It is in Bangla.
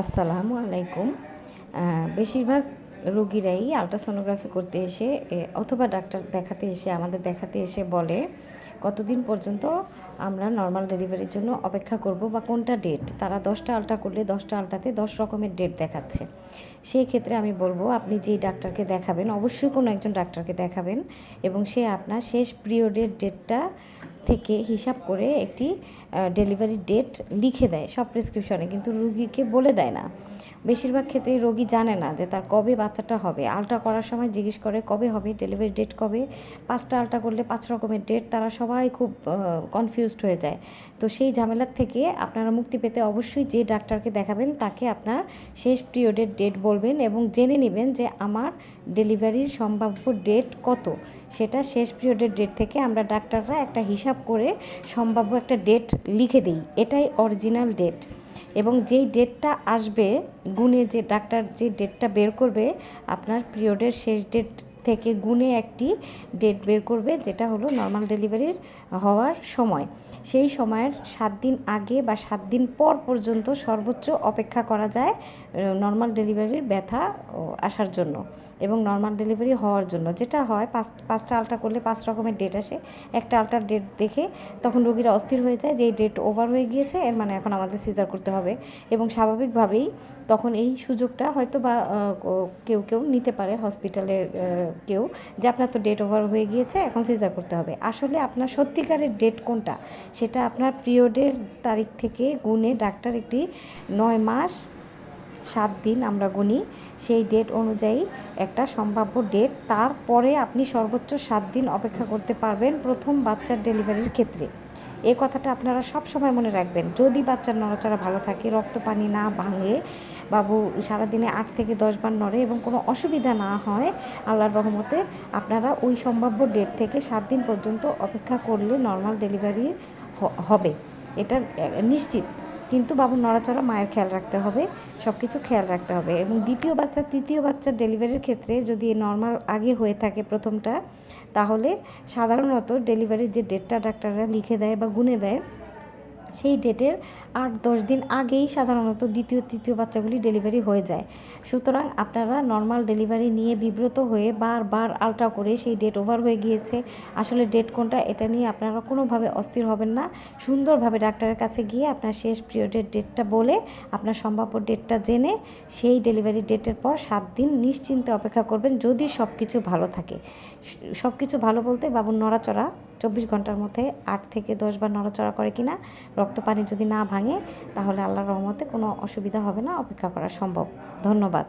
আসসালামু আলাইকুম। বেশিরভাগ রোগীরাই আলট্রাসোনোগ্রাফি করতে এসে অথবা ডাক্তার দেখাতে এসে, আমাদের দেখাতে এসে বলে, কতদিন পর্যন্ত আমরা নর্মাল ডেলিভারির জন্য অপেক্ষা করব বা কোনটা ডেট তারা দশটা আলটা করলে দশটা আলটাতে দশ রকমের ডেট দেখাচ্ছে। সেই ক্ষেত্রে আমি বলব, আপনি যেই ডাক্তারকে দেখাবেন, অবশ্যই কোনো একজন ডাক্তারকে দেখাবেন এবং সে আপনার শেষ পিরিয়ডের ডেটটা থেকে হিসাব করে একটি ডেলিভারি ডেট লিখে দেয় সব প্রেসক্রিপশনে কিন্তু রুগীকে বলে দেয় না। বেশিরভাগ ক্ষেত্রেই রোগী জানে না যে তার কবে বাচ্চাটা হবে। আলট্রা করার সময় জিজ্ঞেস করে, কবে হবে? ডেলিভারি ডেট কবে? পাঁচটা আলট্রা করলে পাঁচ রকমের ডেট তারা সবাই খুব কনফিউজড হয়ে যায়। তো সেই ঝামেলার থেকে আপনারা মুক্তি পেতে অবশ্যই যে ডাক্তারকে দেখাবেন, তাকে আপনার শেষ পিরিয়ডের ডেট বলবেন এবং জেনে নেবেন যে আমার ডেলিভারির সম্ভাব্য ডেট কত। সেটা শেষ পিরিয়ডের ডেট থেকে আমরা ডাক্তাররা একটা হিসাব করে সম্ভাব্য একটা ডেট লিখে দিই। এটাই অরিজিনাল ডেট এবং যেই ডেটটা আসবে গুনে যে ডাক্তার যে ডেটটা বের করবে, আপনার পিরিয়ডের শেষ ডেট থেকে গুনে একটি ডেট বের করবে, যেটা হলো নর্মাল ডেলিভারির হওয়ার সময়। সেই সময়ের সাত দিন আগে বা সাত দিন পর পর্যন্ত সর্বোচ্চ অপেক্ষা করা যায় নর্মাল ডেলিভারির ব্যথা আসার জন্য এবং নর্মাল ডেলিভারি হওয়ার জন্য। যেটা হয়, পাঁচ, পাঁচটা আলট্রা করলে পাঁচ রকমের ডেট আসে। একটা আলট্রার ডেট দেখে তখন রোগীরা অস্থির হয়ে যায় যে ডেট ওভার হয়ে গিয়েছে, এর মানে এখন আমাদের সিজার করতে হবে। এবং স্বাভাবিকভাবেই তখন এই সুযোগটা হয়তো বা কেউ কেউ নিতে পারে হসপিটালের কেউ যে আপনার তো ডেট ওভার হয়ে গিয়েছে, এখন সিজার করতে হবে। আসলে আপনার সত্যিকারের ডেট কোনটা? সেটা আপনার পিরিয়ডের তারিখ থেকে গুনে ডাক্তার একটি নয় মাস সাত দিন আমরা গুনি। সেই ডেট অনুযায়ী একটা সম্ভাব্য ডেট তারপরে আপনি সর্বোচ্চ সাত দিন অপেক্ষা করতে পারবেন প্রথম বাচ্চার ডেলিভারির ক্ষেত্রে। এই কথাটা আপনারা সব সময় মনে রাখবেন। যদি বাচ্চার নড়াচড়া ভালো থাকে, রক্ত পানি না ভাঙে, বাবু সারাদিনে আট থেকে দশ বার নড়ে এবং কোনো অসুবিধা না হয়, আল্লাহর রহমতে আপনারা ওই সম্ভাব্য ডেট থেকে সাত দিন পর্যন্ত অপেক্ষা করলে নর্মাল ডেলিভারি হবে। এটা নিশ্চিত। কিন্তু বাবুর নড়াচড়া মায়ের খেয়াল রাখতে হবে সব কিছু খেয়াল রাখতে হবে। এবং দ্বিতীয় বাচ্চা, তৃতীয় বাচ্চার ডেলিভারির ক্ষেত্রে যদি নর্মাল আগে হয়ে থাকে প্রথমটা, তাহলে সাধারণত ডেলিভারির যে ডেটটা ডাক্তাররা লিখে দেয় বা গুনে দেয় সেই ডেটের আট দশ দিন আগেই সাধারণত দ্বিতীয়, তৃতীয় বাচ্চাগুলি ডেলিভারি হয়ে যায়। সুতরাং আপনারা নর্মাল ডেলিভারি নিয়ে বিব্রত হয়ে বারবার আলট্রা করে সেই ডেট ওভার হয়ে গিয়েছে। আসলে ডেট কোনটা এটা নিয়ে আপনারা কোনোভাবে অস্থির হবেন না। সুন্দরভাবে ডাক্তারের কাছে গিয়ে আপনার শেষ পিরিয়ডের ডেটটা বলে, আপনার সম্ভাব্য ডেটটা জেনে সেই ডেলিভারি ডেটের পর সাত দিন নিশ্চিন্তে অপেক্ষা করবেন যদি সব কিছু ভালো থাকে। সব কিছু ভালো বলতে বাবুর নড়াচড়া চব্বিশ ঘণ্টার মধ্যে আট থেকে দশ বার নড়াচড়া করে কিনা, রক্ত পানি যদি না ভাঙে, তাহলে আল্লাহর রহমতে কোনো অসুবিধা হবে না, অপেক্ষা করা সম্ভব। ধন্যবাদ।